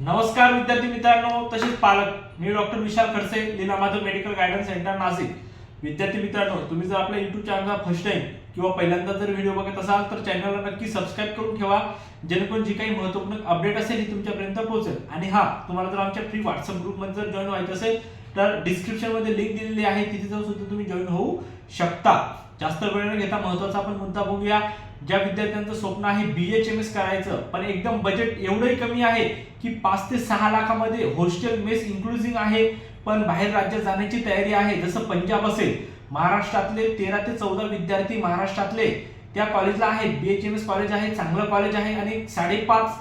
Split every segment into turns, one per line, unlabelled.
नमस्कार विद्यार्थी मित्रांनो तसेच पालक मी doctor Vishal Khadse Leela Madhav medical guidance centre Nashik. विद्यार्थी मित्रांनो तुम्ही जर आपल्या युट्यूब चॅनलचा फर्स्ट टाइम किंवा पहिल्यांदा जर व्हिडिओ बघत असाल तर चॅनलला नक्की सबस्क्राईब करून ठेवा. जेणेकरून जी काही महत्त्वपूर्ण अपडेट असेल ही तुमच्यापर्यंत पोहोचेल. आणि हा तुम्हाला जर आमच्या फ्री व्हॉट्सअप ग्रुपमध्ये जर जॉईन व्हायचं असेल तर डिस्क्रिप्शनमध्ये लिंक दिलेली आहे. तिथे जाऊन सुद्धा तुम्ही जॉईन होऊ शकता. जास्त वेळ न घेता महत्त्वाचा आपण मुद्दा बघूया. ज्या विद्यार्थ्यांचं स्वप्न आहे बीएचएमएस करायचं पण एकदम बजेट एवढंही कमी आहे की पाच ते सहा लाखामध्ये हॉस्टेल मेस इन्क्लुझिंग आहे. पण बाहेर राज्यात जाण्याची तयारी आहे. जसं पंजाब असेल महाराष्ट्रातले तेरा ते चौदा विद्यार्थी महाराष्ट्रातले त्या कॉलेजला आहेत. बीएचएमएस कॉलेज आहे चांगलं कॉलेज आहे आणि साडेपाच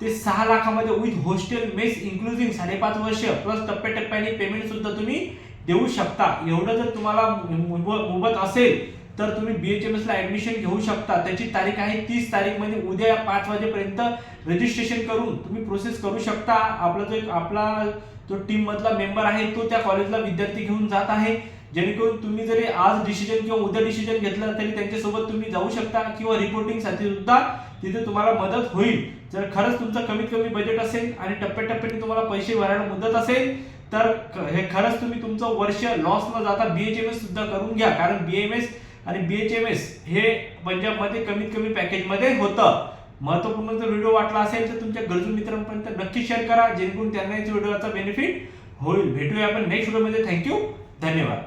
ते सहा लाखामध्ये विथ हॉस्टेल मेस इन्क्लुझिंग साडेपाच वर्ष प्लस टप्प्याटप्प्याने पेमेंट सुद्धा तुम्ही देऊ शकता. एवढं जर तुम्हाला मुबत मोबत असेल तर तुम्ही बीएचएमएस ला ऍडमिशन घेऊ शकता. त्याची तारीख आहे तीस तारीख म्हणजे उद्या पाच वाजेपर्यंत रजिस्ट्रेशन करून तुम्ही प्रोसेस करू शकता. आपला जो एक आपला जो टीममधला मेंबर आहे तो त्या कॉलेजला विद्यार्थी घेऊन जात आहे. जेणेकरून तुम्ही जरी आज डिसिजन किंवा उद्या डिसिजन घेतलं तरी त्यांच्यासोबत तुम्ही जाऊ शकता किंवा रिपोर्टिंगसाठी सुद्धा तिथे तुम्हाला मदत होईल. जर खरंच तुमचं कमीत कमी बजेट असेल आणि टप्प्याटप्प्याने तुम्हाला पैसे भरायला मुदत असेल तर हे खरंच तुम्ही तुमचं वर्ष लॉस न जाता बीएचएमएस सुद्धा करून घ्या. कारण बीएमएस आणि बीएचएमएस हे पंजाबमध्ये कमीत कमी पॅकेजमध्ये होतं. महत्त्वपूर्ण जर व्हिडिओ वाटला असेल तर तुमच्या गरजू मित्रांपर्यंत नक्की शेअर करा. जेणेकरून त्यांना व्हिडिओचा बेनिफिट होईल. भेटूया आपण नेक्स्ट व्हिडिओमध्ये थँक्यू धन्यवाद.